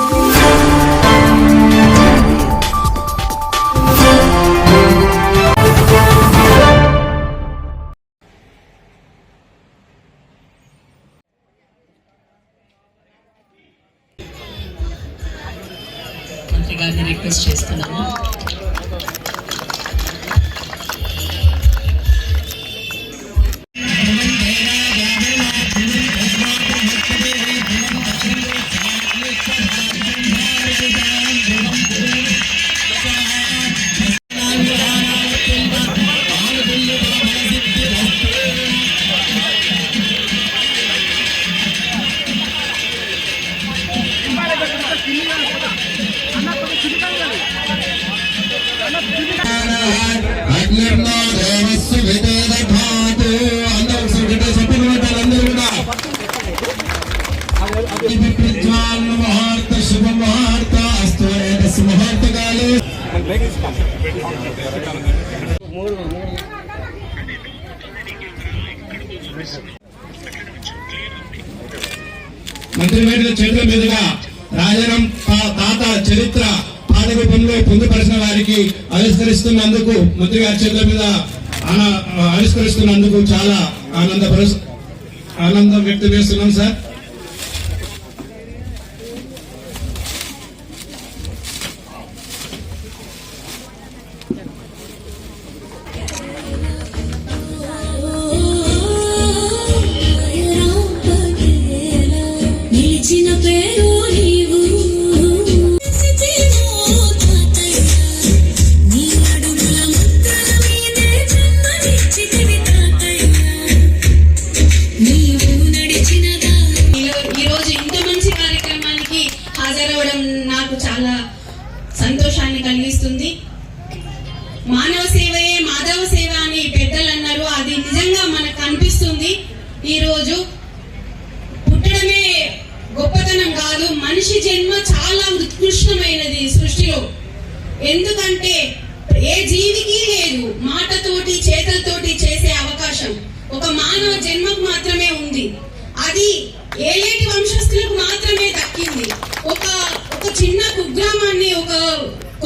oh మంత్రి వేదిక చేతుల మీదుగా రాజనం తాత చరిత్ర పాదరూపంలో పొందుపరిచిన వారికి ఆవిష్కరిస్తున్నందుకు మంత్రి గారి చేతుల మీద ఆవిష్కరిస్తున్నందుకు చాలా ఆనందపరు ఆనందం వ్యక్తం చేస్తున్నాం సార్.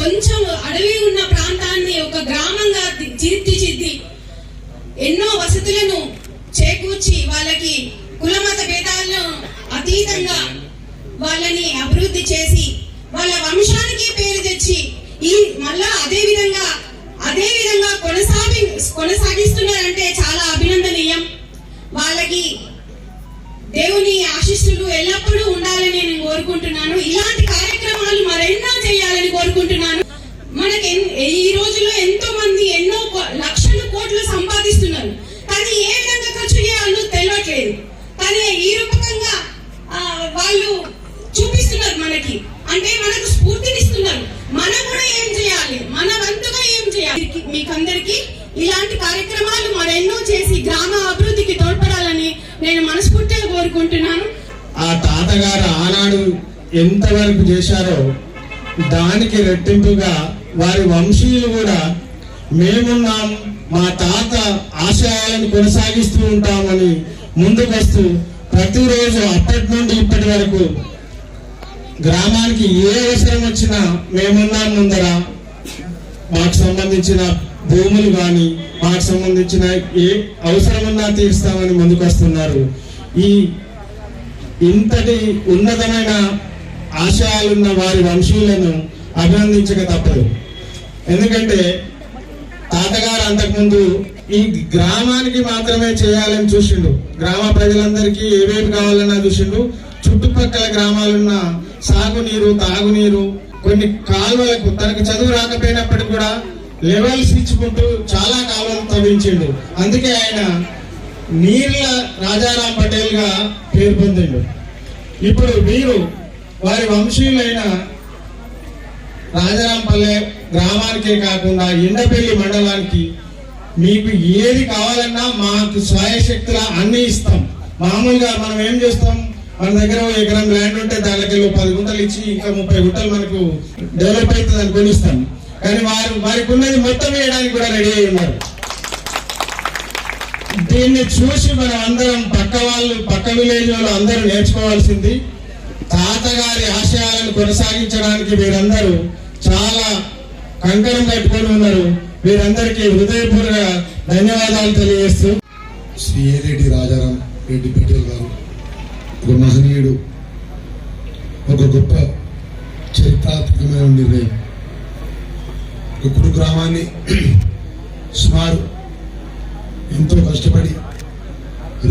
కొంచెం అడవి ఉన్న ప్రాంతాన్ని ఒక గ్రామంగా తీర్చిదిద్ది. ఎన్నో వసతులను చేకూర్చి వాళ్ళకి కులమత భేదాలను అతీతంగా వాళ్ళని అభివృద్ధి చేసి వాళ్ళ వంశానికి పేరు తెచ్చి ఈ మళ్ళా అదే విధంగా అదే విధంగా కొనసాగి కొనసాగిస్తున్నారంటే చాలా అభినందనీయం. వాళ్ళకి దేవుని ఆశిస్సులు ఎల్లప్పుడూ ఉండాలని నేను కోరుకుంటున్నాను. ఇలాంటి కార్యక్రమాలు చేయాలని కోరుకుంటున్నాను. మనకి ఎన్- ఈ రోజుల్లో ఎంతో మంది ఎన్నో లక్షల లక్షలు కోట్లు సంపాదిస్తున్నారు. కానీ ఏ విధంగా ఖర్చు చేయాలో తెలియట్లేదు కానీ ఈ రూపకంగా వాళ్ళు చూపిస్తున్నారు మనకి. అంటే మనకు స్ఫూర్తినిస్తున్నారు. మనం కూడా ఏం చేయాలి? మన వంతుగా ఏం చేయాలి? మీకందరికి ఇలాంటి కార్యక్రమాలు మరెన్నో చేసి గ్రామ అభివృద్ధికి తోడ్పడాలని నేను మనస్ఫూర్తిగా కోరుకుంటున్నాను. ఆ తాతగారు ఆనాడు ఎంతవరకు చేశారో దానికి రెట్టింపుగా వారి వంశీయులు కూడా మేమున్నాం మా తాత ఆశయాలను కొనసాగిస్తూ ఉంటామని ముందుకొస్తూ ప్రతిరోజు అప్పటి నుండి ఇప్పటి వరకు గ్రామానికి ఏ అవసరం వచ్చినా మేమున్నాం ముందర. మాకు సంబంధించిన భూములు కానీ మాకు సంబంధించిన ఏ అవసరమున్నా తీరుస్తామని ముందుకొస్తున్నారు. ఈ ఇంతటి ఉన్నతమైన ఆశయాలున్న వారి వంశీయులను అభినందించక తప్పదు. ఎందుకంటే తాతగారు అంతకుముందు ఈ గ్రామానికి మాత్రమే చేయాలని చూసిండు. గ్రామ ప్రజలందరికీ ఏవేవి కావాలన్నా చూసిండు. చుట్టుపక్కల గ్రామాలున్న సాగునీరు తాగునీరు కొన్ని కాలువలకు తనకు చదువు రాకపోయినప్పటికీ కూడా లెవెల్స్ ఇచ్చుకుంటూ చాలా కాలువలు తవ్వించిండు. అందుకే ఆయన నీర్ల రాజారాం పటేల్గా పేరు పొందిండు. ఇప్పుడు మీరు వారి వంశీయులైన రాజరాంపల్లె గ్రామానికే కాకుండా ఎండపల్లి మండలానికి మీకు ఏది కావాలన్నా మాకు స్వయశక్తుల అన్ని ఇస్తాం. మామూలుగా మనం ఏం చేస్తాం? మన దగ్గర ఎకరం ల్యాండ్ ఉంటే దానికి పది గుంటలు ఇచ్చి ఇంకా ముప్పై గుంటలు మనకు డెవలప్ అవుతుంది అని కొనిస్తాం. కానీ వారు వారికి ఉన్నది మొత్తం వేయడానికి కూడా రెడీ అయి ఉన్నారు. దీన్ని చూసి మనం అందరం పక్క వాళ్ళు పక్క విలేజ్ వాళ్ళు అందరూ నేర్చుకోవాల్సింది తాతగారి ఆశయాలను కొనసాగించడానికి వీరందరూ చాలా కంకణం కట్టుకొని ఉన్నారు. వీరందరికీ హృదయపూర్వక ధన్యవాదాలు తెలియజేస్తూ శ్రీ రెడ్డి రాజారాం రెడ్డి పటేల్ గారు ఒక మహనీయుడు ఒక గొప్ప చరిత్రాత్మకమైన నిర్ణయం. ఒక గ్రామాన్ని సుమారు ఎంతో కష్టపడి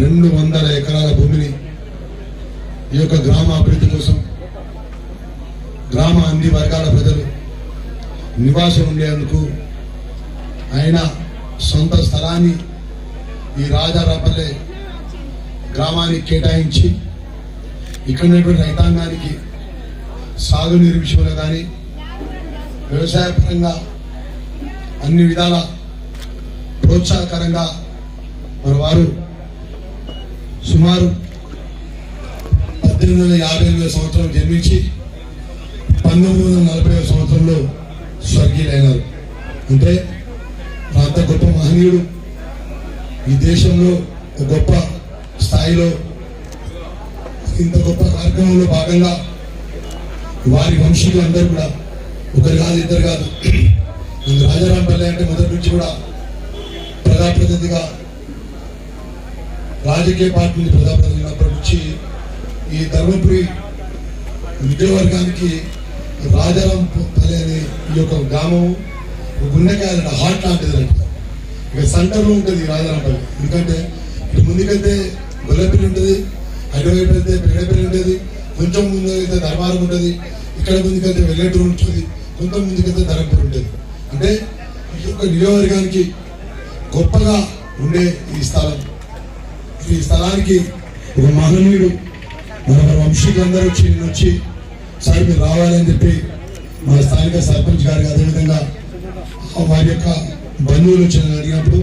రెండు వందల ఎకరాల భూమిని ఈ యొక్క గ్రామ అభివృద్ధి కోసం గ్రామ అన్ని వర్గాల ప్రజలు నివాసం ఉండేందుకు ఆయన సొంత స్థలాన్ని ఈ రాజారాపల్లె గ్రామానికి కేటాయించి ఇక్కడ ఉన్నటువంటి రైతాంగానికి సాగునీరు విషయంలో కానీ వ్యవసాయపరంగా అన్ని విధాల ప్రోత్సాహకరంగా మరి వారు సుమారు పద్దెనిమిది వందల యాభై ఎనిమిది సంవత్సరం జన్మించి పంతొమ్మిది వందల నలభై సంవత్సరంలో స్వర్గీయులైనారు. అంటే అంత గొప్ప మహనీయుడు. ఈ దేశంలో ఒక గొప్ప స్థాయిలో ఇంత గొప్ప కార్యక్రమంలో భాగంగా వారి వంశీయులు అందరూ కూడా ఒకరు కాదు ఇద్దరు కాదు. రాజారాంపల్లి అంటే మొదటి నుంచి కూడా ప్రజాప్రతినిధిగా రాజకీయ పార్టీ ప్రజాప్రతినిధి ఉన్నప్పటి నుంచి ఈ ధర్మపురి విద్యావర్గానికి రాజారాం పల్లె అనే ఈ యొక్క గ్రామం ఒక గుండెకాయ హార్ట్ లాంటిది అంట ఇక సెంటర్లో ఉంటుంది రాజారాంపల్లి ఎందుకంటే ఇటు ముందుకైతే గొల్లపల్లి ఉంటుంది అటువైపు అయితే పెగడపల్లి ఉంటుంది కొంచెం ముందు అయితే ధర్మారం ఉంటుంది ఇక్కడ ముందుకైతే వెల్లటూరు ఉంటుంది కొంత ముందుకైతే ధర్మపురి ఉంటుంది. అంటే ఈ యొక్క నియోజకవర్గానికి గొప్పగా ఉండే ఈ స్థలం. ఈ స్థలానికి ఒక మహనీయుడు మన వంశీకులందరూ వచ్చి నేను వచ్చి సార్ మీరు రావాలని చెప్పి మా స్థానిక సర్పంచ్ గారికి అదేవిధంగా వారి యొక్క బంధువులు వచ్చి అడిగినప్పుడు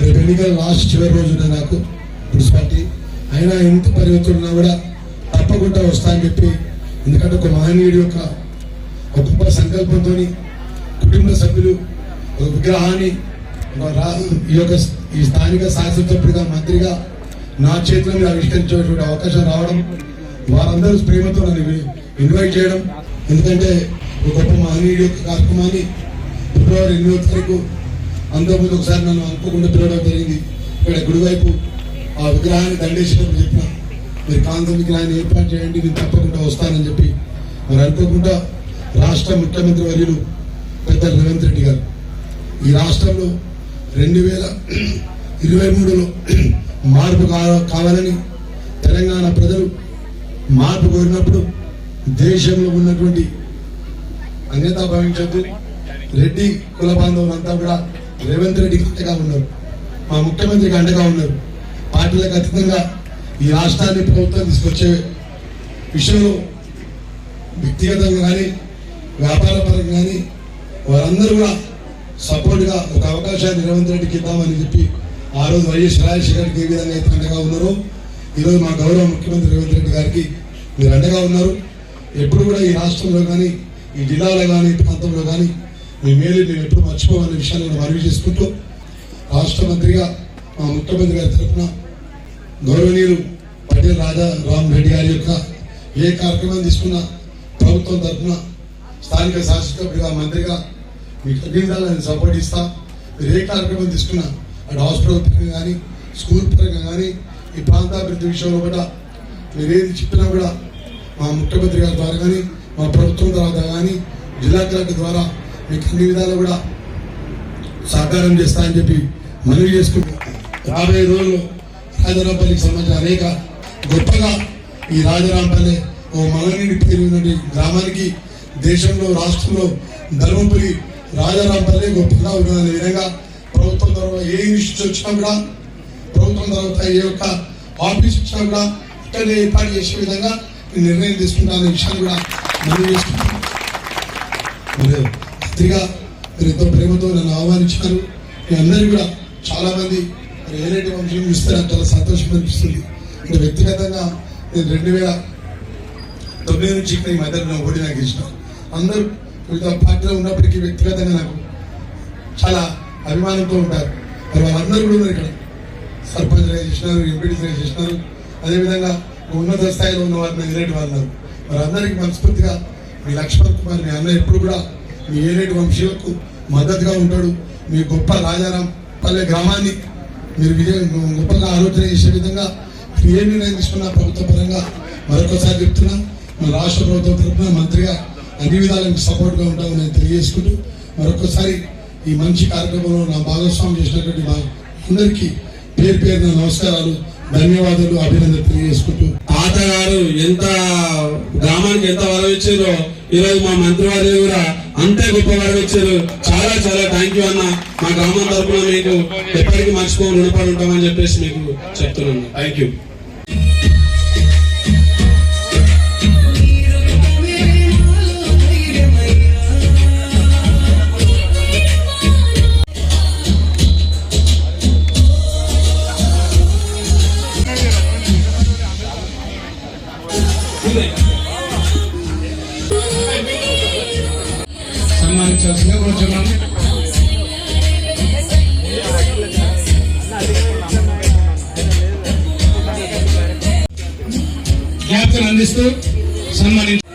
రేపు ఎన్నికల లాస్ట్ చివరి రోజు నాకు మున్సిపాలిటీ అయినా ఎంత పరిగెత్తున్నా ఉన్నా కూడా తప్పకుండా వస్తాయని చెప్పి ఎందుకంటే ఒక మహనీయుడి యొక్క ఒక గొప్ప సంకల్పంతో కుటుంబ సభ్యులు ఒక విగ్రహాన్ని రా- ఈ యొక్క ఈ స్థానిక శాసనసభ్యుడిగా మంత్రిగా నా చేతిలో మీద ఆవిష్కరించేటువంటి అవకాశం రావడం వారందరూ ప్రేమతో నన్ను ఇన్వైట్ చేయడం. ఎందుకంటే ఒక గొప్ప మహనీయుడి యొక్క కార్యక్రమాన్ని ఫిబ్రవరి ఎనిమిదో తారీఖు అంతకుముందు ఒకసారి నన్ను అనుకోకుండా పిలవడం జరిగింది. ఇక్కడ గుడివైపు ఆ విగ్రహాన్ని దండేసినప్పుడు చెప్పిన మీరు కాంత విగ్రహాన్ని ఏర్పాటు చేయండి నేను తప్పకుండా వస్తానని చెప్పి. మరి అనుకోకుండా రాష్ట్ర ముఖ్యమంత్రి వర్యులు పెద్ద రేవంత్ రెడ్డి గారు ఈ రాష్ట్రంలో రెండు వేల ఇరవై మూడులో మార్పు కావాలని తెలంగాణ ప్రజలు మార్పు కోరినప్పుడు దేశంలో ఉన్నటువంటి అన్యతా భావించద్దు రెడ్డి కుల బాంధవులంతా కూడా రేవంత్ రెడ్డికి అండగా ఉన్నారు. మా ముఖ్యమంత్రికి అండగా ఉన్నారు. పార్టీలకు అతీతంగా ఈ రాష్ట్రాన్ని ప్రభుత్వం తీసుకొచ్చే విషయంలో వ్యక్తిగతంగా కానీ వ్యాపార పరంగా కానీ వారందరూ కూడా సపోర్ట్గా ఒక అవకాశాన్ని రేవంత్ రెడ్డికి ఇద్దామని చెప్పి ఆ రోజు వైఎస్ రాజశేఖర్ గారికి ఏ విధంగా అయితే అండగా ఉన్నారో ఈరోజు మా గౌరవ ముఖ్యమంత్రి రేవంత్ రెడ్డి గారికి మీరు అండగా ఉన్నారు. ఎప్పుడు కూడా ఈ రాష్ట్రంలో కానీ ఈ జిల్లాలో కానీ ఈ ప్రాంతంలో కానీ మీ మేలు మేము ఎప్పుడు మర్చిపోవాలనే విషయాన్ని కూడా మనవి చేసుకుంటూ రాష్ట్ర మంత్రిగా మా ముఖ్యమంత్రి గారి తరఫున గౌరవనీయులు పటేల్ రాజా రామ్ రెడ్డి గారి యొక్క ఏ కార్యక్రమం తీసుకున్నా ప్రభుత్వం తరఫున స్థానిక శాసనసభ్యుగా మంత్రిగా మీకు అన్ని సపోర్ట్ ఇస్తా మీరు ఏ కార్యక్రమం తీసుకున్నా అటు హాస్పిటల్ పరంగా కానీ స్కూల్ పరంగా కానీ ఈ ప్రాంతాభివృద్ధి విషయంలో కూడా మీరు ఏది చెప్పినా కూడా మా ముఖ్యమంత్రి గారి ద్వారా కానీ మా ప్రభుత్వం ద్వారా కానీ జిల్లా కలెక్టర్ ద్వారా మీకు అన్ని విధాలు కూడా సహకారం చేస్తాయని చెప్పి మనవి చేసుకుంటున్నాం రాబోయే రోజుల్లో రాజరాంపల్లికి సంబంధించిన అనేక గొప్పగా ఈ రాజరాంపల్లి ఓ మగనీటి పేరు ఉన్నటువంటి గ్రామానికి దేశంలో రాష్ట్రంలో ధర్మపురి రాజారాంపల్లి గొప్పగా ఉన్నదనే విధంగా ఏ ఇన్స్టిట్యూట్ వచ్చినా కూడా ప్రభుత్వం తర్వాత ఏ యొక్క ఆఫీస్ వచ్చినా కూడా ఇక్కడే ఏర్పాటు చేసే విధంగా నేను నిర్ణయం తీసుకుంటాననే విషయాన్ని కూడా మనం చేసుకుంటాం. అతిగా మీరు ఎంతో ప్రేమతో నన్ను ఆహ్వానించారు. మీ అందరూ కూడా చాలామంది మరి ఏరేటి వంశం చూస్తే నాకు చాలా సంతోషం అనిపిస్తుంది. అంటే వ్యక్తిగతంగా నేను రెండు వేల తొమ్మిది నుంచి ఇక్కడ ఈ మధ్య నా ఓడి నాకు ఇష్టం. అందరూ వివిధ పార్టీలో ఉన్నప్పటికీ వ్యక్తిగతంగా నాకు చాలా అభిమానంతో ఉంటారు. వాళ్ళందరూ కూడా ఉన్నారు ఇక్కడ. సర్పంచ్ చేసినారు ఎంపీడీ చేసినారు. అదేవిధంగా ఉన్నత స్థాయిలో ఉన్న వారిని ఎదురేటి వాళ్ళు మరి అందరికీ మనస్ఫూర్తిగా మీ లక్ష్మణ్ కుమార్ మీ అన్న ఎప్పుడు కూడా మీ ఏరేటి వంశీయులకు మద్దతుగా ఉంటాడు. మీ గొప్ప రాజారాం పల్లె గ్రామాన్ని మీరు విజయ గొప్పగా ఆలోచన చేసే విధంగా ఏ నిర్ణయం తీసుకున్నా ప్రభుత్వ పరంగా మరొకసారి చెప్తున్నా మన రాష్ట్ర ప్రభుత్వం తరఫున మంత్రిగా అన్ని విధాలకు సపోర్ట్గా ఉంటామని నేను తెలియజేసుకుంటూ మరొకసారి ఈ మంచి కార్యక్రమంలో నా భాగస్వామి చేసినటువంటి మా అందరికీ పేరు పేరున నమస్కారాలు ధన్యవాదాలు అభినందన తెలియజేసుకుంటూ. తాతగారు ఎంత గ్రామానికి ఎంత వరం ఇచ్చారో ఈరోజు మా మంత్రివారి కూడా అంతే గొప్ప వరం ఇచ్చారు. చాలా చాలా థ్యాంక్ యూ అన్న. మా గ్రామం తరఫున మీకు ఎప్పటికీ మర్చిపోని రుణపడి ఉంటామని చెప్పేసి మీకు చెప్తున్నాను. థ్యాంక్ యూ సన్మానించాల్సిందిగా కోరుచున్నాను జ్ఞాపకం అందిస్తూ సన్మానించ